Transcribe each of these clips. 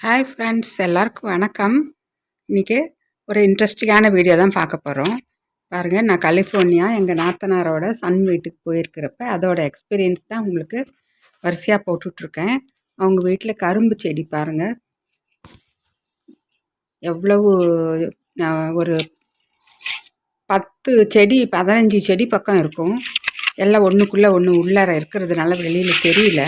Hi friends எல்லாருக்கும் வணக்கம். இன்றைக்கி ஒரு இன்ட்ரெஸ்டிங்கான வீடியோ தான் பார்க்க போகிறோம் பாருங்கள் நான் கலிஃபோர்னியா எங்கள் நாத்தனாரோட சன் வீட்டுக்கு போயிருக்கிறப்ப அதோட எக்ஸ்பீரியன்ஸ் தான் உங்களுக்கு வரிசையாக போட்டுட்ருக்கேன். அவங்க வீட்டில் கரும்பு செடி பாருங்கள் எவ்வளவு ஒரு பத்து செடி பதினஞ்சு செடி பக்கம் இருக்கும். எல்லாம் ஒன்றுக்குள்ளே ஒன்று உள்ளார இருக்கிறதுனால வெளியில் தெரியல.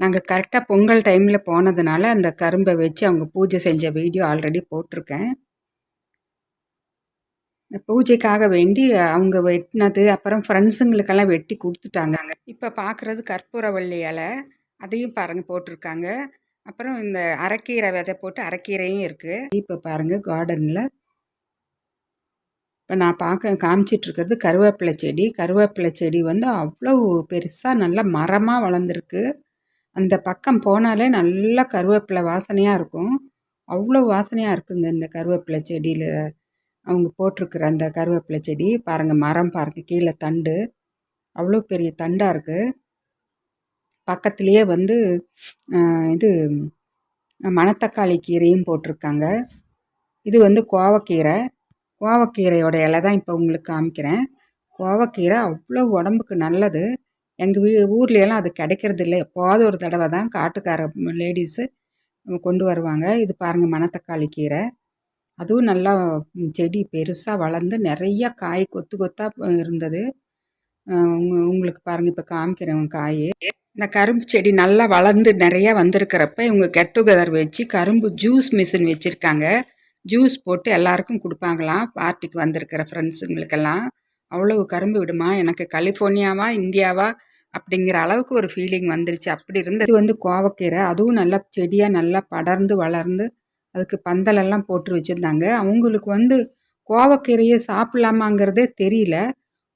நாங்கள் கரெக்டாக பொங்கல் டைமில் போனதுனால அந்த கரும்பை வச்சு அவங்க பூஜை செஞ்ச வீடியோ ஆல்ரெடி போட்டிருக்கேன். பூஜைக்காக வேண்டி அவங்க வெட்டினது அப்புறம் ஃப்ரெண்ட்ஸுங்களுக்கெல்லாம் வெட்டி கொடுத்துட்டாங்க இப்போ பார்க்குறது கற்பூரவள்ளி இலை அதையும் பாருங்கள் போட்டிருக்காங்க. அப்புறம் இந்த அரைக்கீரை விதை போட்டு அரைக்கீரையும் இருக்குது இப்போ பாருங்கள் கார்டனில் இப்போ நான் பார்க்க காமிச்சிட்டு இருக்கிறது கருவேப்பிலை செடி. கருவேப்பிலை செடி வந்து அவ்வளோ பெருசாக நல்லா மரமாக வளர்ந்துருக்கு. அந்த பக்கம் போனாலே நல்லா கருவேப்பிலை வாசனையாக இருக்கும். அவ்வளோ வாசனையாக இருக்குங்க இந்த கருவேப்பிலை செடியில். அவங்க போட்டிருக்கிற அந்த கருவேப்பிலை செடி பாருங்கள் மரம் பாருங்கள் கீழே தண்டு. அவ்வளோ பெரிய தண்டாக இருக்குது பக்கத்துலேயே வந்து இது மணத்தக்காளி கீரையும் போட்டிருக்காங்க. இது வந்து கோவக்கீரை. கோவக்கீரையோட இலை தான் இப்போ உங்களுக்கு காமிக்கிறேன். கோவக்கீரை அவ்வளோ உடம்புக்கு நல்லது. எங்கள் வீ ஊர்லெலாம் அது கிடைக்கிறது இல்லை எப்போது ஒரு தடவை தான் காட்டுக்கார லேடிஸு கொண்டு வருவாங்க. இது பாருங்கள் மணத்தக்காளி கீரை. அதுவும் நல்லா செடி பெருசாக வளர்ந்து நிறைய காய் கொத்து கொத்தாக இருந்தது. உங்களுக்கு பாருங்கள் இப்போ காமிக்கிறேன் காய். இந்த கரும்பு செடி நல்லா வளர்ந்து நிறையா வந்திருக்கிறப்ப இவங்க கெட் டுகெதர் வச்சு கரும்பு ஜூஸ் மிஷின் வச்சுருக்காங்க. ஜூஸ் போட்டு எல்லாருக்கும் கொடுப்பாங்களாம். பார்ட்டிக்கு வந்திருக்கிற ஃப்ரெண்ட்ஸுங்களுக்கெல்லாம். அவ்வளவு கரும்பு விடுமா? எனக்கு கலிஃபோர்னியாவா? இந்தியாவா? அப்படிங்கிற அளவுக்கு ஒரு ஃபீலிங் வந்துருச்சு. அப்படி இருந்தது இது வந்து கோவக்கீரை. அதுவும் நல்லா செடியாக நல்லா படர்ந்து வளர்ந்து அதுக்கு பந்தலெல்லாம் போட்டு வச்சுருந்தாங்க. அவங்களுக்கு வந்து கோவக்கீரையை சாப்பிட்லாமாங்கிறதே தெரியல.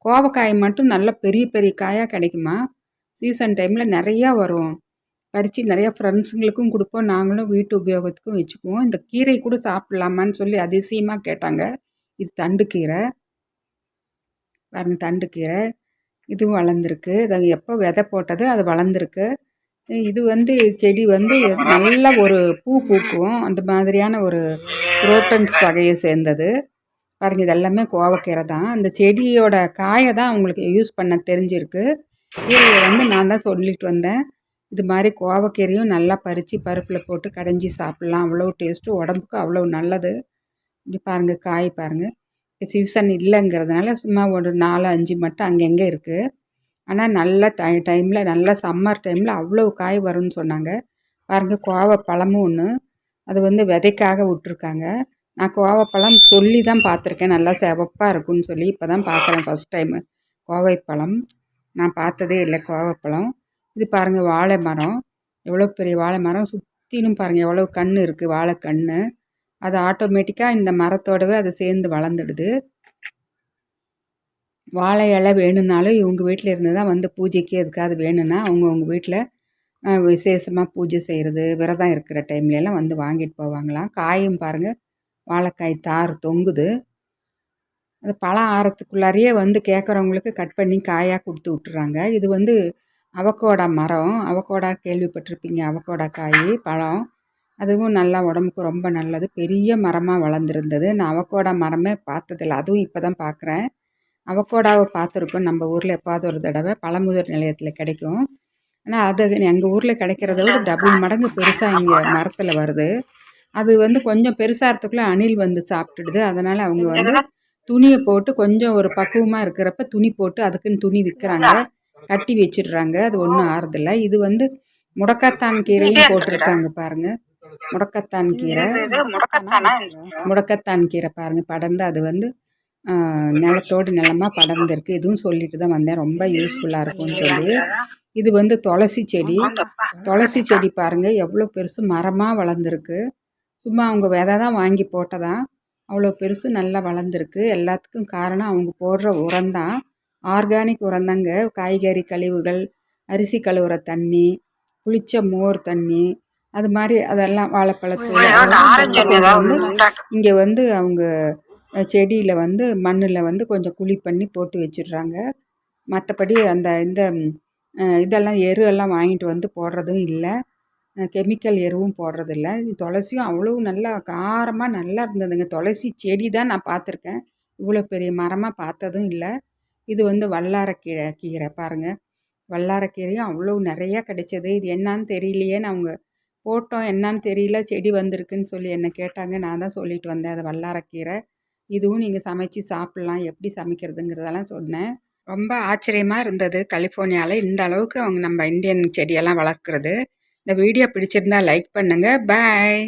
கோவக்காய் மட்டும் நல்ல பெரிய பெரிய காயாக கிடைக்குமா? சீசன் டைமில் நிறையா வரும். பறித்து நிறையா ஃப்ரெண்ட்ஸுங்களுக்கும் கொடுப்போம். நாங்களும் வீட்டு உபயோகத்துக்கும் வச்சுக்குவோம். இந்த கீரை கூட சாப்பிட்லாமான்னு சொல்லி அதிசயமாக கேட்டாங்க. இது தண்டுக்கீரை பாருங்க தண்டுக்கீரை இதுவும் வளர்ந்துருக்கு. இதை எப்போ விதை போட்டது அது வளர்ந்துருக்கு. இது வந்து செடி வந்து நல்ல ஒரு பூ பூக்கும். அந்த மாதிரியான ஒரு புரோட்டன்ஸ் வகையை சேர்ந்தது. பாருங்க இதெல்லாமே கோவக்கீரை தான். அந்த செடியோட காயை தான் அவங்களுக்கு யூஸ் பண்ண தெரிஞ்சிருக்கு. கீரையை வந்து நான் தான் சொல்லிட்டு வந்தேன். இது மாதிரி கோவக்கீரையும் நல்லா பறித்து பருப்பில் போட்டு கடைஞ்சி சாப்பிட்லாம். அவ்வளோ டேஸ்ட்டு உடம்புக்கு அவ்வளோ நல்லது. இப்படி பாருங்கள் காய் பாருங்கள் சீசன் இல்லைங்கிறதுனால சும்மா ஒரு நாலு அஞ்சு மட்டும் அங்கங்கே இருக்குது ஆனால் நல்ல டை டைமில் நல்ல சம்மர் டைமில் அவ்வளோ காய் வரும்னு சொன்னாங்க. பாருங்கள் கோவப்பழமும் ஒன்று அது வந்து விதைக்காக விட்ருக்காங்க நான் கோவப்பழம் சொல்லி தான் பார்த்துருக்கேன். நல்லா சிவப்பாக இருக்கும்னு சொல்லி இப்போ தான் பார்க்குறேன் ஃபஸ்ட் டைமு கோவைப்பழம். நான் பார்த்ததே இல்லை கோவப்பழம். இது பாருங்கள் வாழை மரம் எவ்வளோ பெரிய வாழை மரம் சுற்றிலும் பாருங்கள் எவ்வளோ கண் இருக்குது கன்று அது ஆட்டோமேட்டிக்காக இந்த மரத்தோடவே அது சேர்ந்து வளர்ந்துடுது. வாழை இலை வேணும்னாலும் இவங்க வீட்டில் இருந்து தான் வந்து பூஜைக்கு எதுக்காவது வேணும்னா அவங்கவுங்க வீட்டில் விசேஷமாக பூஜை செய்கிறது விரதம் இருக்கிற டைம்லலாம் வந்து வாங்கிட்டு போவாங்களாம் காயும் பாருங்கள் வாழைக்காய் தார் தொங்குது. அது பழம் ஆறத்துக்குள்ளாரையே வந்து கேட்குறவங்களுக்கு கட் பண்ணி காயாக கொடுத்து விட்டுறாங்க. இது வந்து அவக்கோடா மரம். அவக்கோடா கேள்விப்பட்டிருப்பீங்க. அவக்கோடா காய் பழம். அதுவும் நல்லா உடம்புக்கு ரொம்ப நல்லது. பெரிய மரமாக வளர்ந்துருந்தது. நான் அவக்கோடா மரமே பார்த்ததில்ல. அதுவும் இப்போ தான் பார்க்குறேன் அவக்கோடாவை பார்த்துருக்கோம். நம்ம ஊரில் எப்பாவது ஒரு தடவை பழமுதிர் நிலையத்தில் கிடைக்கும். ஆனால் அது எங்கள் ஊரில் கிடைக்கிறத விட டபுள் மடங்கு பெருசாக இங்கே மரத்தில் வருது. அது வந்து கொஞ்சம் பெருசாகிறதுக்குள்ளே அணில் வந்து சாப்பிட்டுடுது. அதனால் அவங்க வந்து துணியை போட்டு கொஞ்சம் ஒரு பக்குவமாக இருக்கிறப்ப துணி போட்டு அதுக்குன்னு துணி விற்கிறாங்க கட்டி வச்சிடுறாங்க. அது ஒன்றும் ஆறுதில்ல. இது வந்து முடக்காத்தான் கீரையும் போட்டிருக்காங்க பாருங்கள் முடக்கத்தான் கீரை. முடக்கத்தான் கீரை பாருங்க. படர்ந்து அது வந்து நிலத்தோடு நிலமா படர்ந்துருக்கு. இதுவும் சொல்லிட்டு தான் வந்தேன். ரொம்ப யூஸ்ஃபுல்லாக இருக்கும்னு சொல்லி. இது வந்து துளசி செடி. துளசி செடி பாருங்க. எவ்வளோ பெருசு மரமாக வளர்ந்துருக்கு. சும்மா அவங்க விதை தான் வாங்கி போட்டதா? அவ்வளோ பெருசு நல்லா வளர்ந்துருக்கு. எல்லாத்துக்கும் காரணம் அவங்க போடுற உரம்தான் ஆர்கானிக் உரந்தாங்க காய்கறி கழிவுகள் அரிசி கழுவுற தண்ணி புளிச்ச மோர் தண்ணி அது மாதிரி அதெல்லாம் வாழைப்பழத்தூள் இங்கே வந்து அவங்க செடியில் வந்து மண்ணில் வந்து கொஞ்சம் குழி பண்ணி போட்டு வச்சிடுறாங்க. மற்றபடி அந்த இந்த இதெல்லாம் எரு எல்லாம் வாங்கிட்டு வந்து போடுறதும் இல்லை. கெமிக்கல் எருவும் போடுறதில்ல. துளசியும் அவ்வளோ நல்லா காரமாக நல்லா இருந்ததுங்க. துளசி செடி தான் நான் பார்த்துருக்கேன். இவ்வளோ பெரிய மரமாக பார்த்ததும் இல்லை. இது வந்து வல்லாரக்கீரை கீரை பாருங்கள் வல்லாரக்கீரையும் அவ்வளோ நிறையா கிடைச்சது. இது என்னான்னு தெரியலையேன்னு அவங்க போட்டோம் என்னன்னு தெரியல செடி வந்திருக்குன்னு சொல்லி என்னை கேட்டாங்க. நான் தான் சொல்லிட்டு வந்தேன் அது வல்லாரக்கீரை இதுவும் நீங்கள் சமைச்சு சாப்பிட்லாம் எப்படி சமைக்கிறதுங்கிறதெல்லாம் சொன்னேன். ரொம்ப ஆச்சரியமாக இருந்தது கலிஃபோர்னியாவில் இந்த அளவுக்கு அவங்க நம்ம இந்தியன் செடியெல்லாம் வளர்க்குறது. இந்த வீடியோ பிடிச்சிருந்தா லைக் பண்ணுங்கள் பாய்.